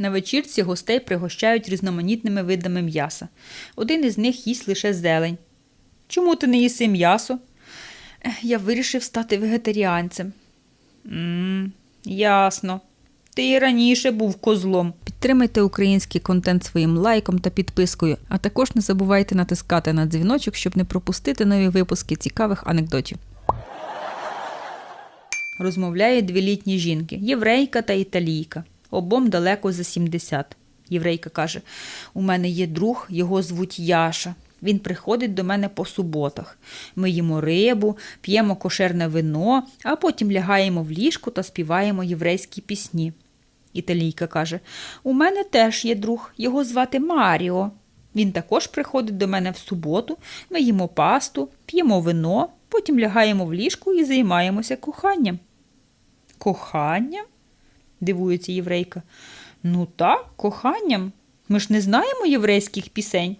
На вечірці гостей пригощають різноманітними видами м'яса. Один із них їсть лише зелень. Чому ти не їси м'ясо? Я вирішив стати вегетаріанцем. м ясно. Ти і раніше був козлом. Підтримайте український контент своїм лайком та підпискою, а також не забувайте натискати на дзвіночок, щоб не пропустити нові випуски цікавих анекдотів. Розмовляють дві літні жінки єврейка та італійка. Обом далеко за 70. Єврейка каже: У мене є друг, його звуть Яша. Він приходить до мене по суботах. Ми їмо рибу, п'ємо кошерне вино, а потім лягаємо в ліжку та співаємо єврейські пісні. Італійка каже: У мене теж є друг, його звати Маріо. Він також приходить до мене в суботу, ми їмо пасту, п'ємо вино, потім лягаємо в ліжку і займаємося коханням. Коханням? Дивується єврейка. Ну так, коханням. Ми ж не знаємо єврейських пісень.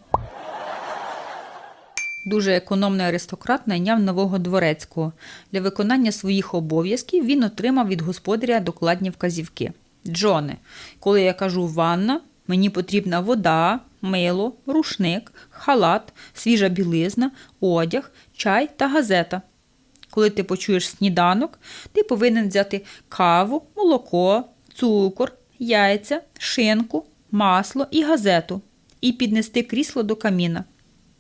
Дуже економний аристократ найняв нового дворецького. Для виконання своїх обов'язків він отримав від господаря докладні вказівки. Джоне, коли я кажу ванна, мені потрібна вода, мило, рушник, халат, свіжа білизна, одяг, чай та газета. Коли ти почуєш сніданок, ти повинен взяти каву, молоко, цукор, яйця, шинку, масло і газету і піднести крісло до каміна.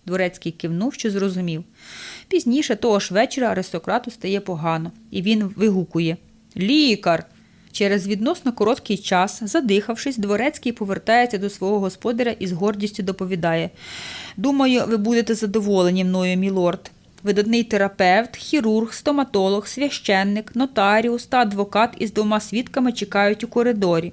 Дворецький кивнув, що зрозумів. Пізніше того ж вечора аристократу стає погано, і він вигукує Лікар. Через відносно короткий час, задихавшись, дворецький повертається до свого господаря і з гордістю доповідає Думаю, ви будете задоволені мною, мілорд. Видатний терапевт, хірург, стоматолог, священник, нотаріус та адвокат із двома свідками чекають у коридорі.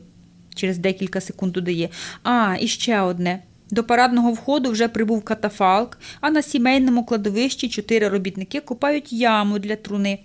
Через декілька секунд додає А, і ще одне. До парадного входу вже прибув катафалк, а на сімейному кладовищі чотири робітники копають яму для труни.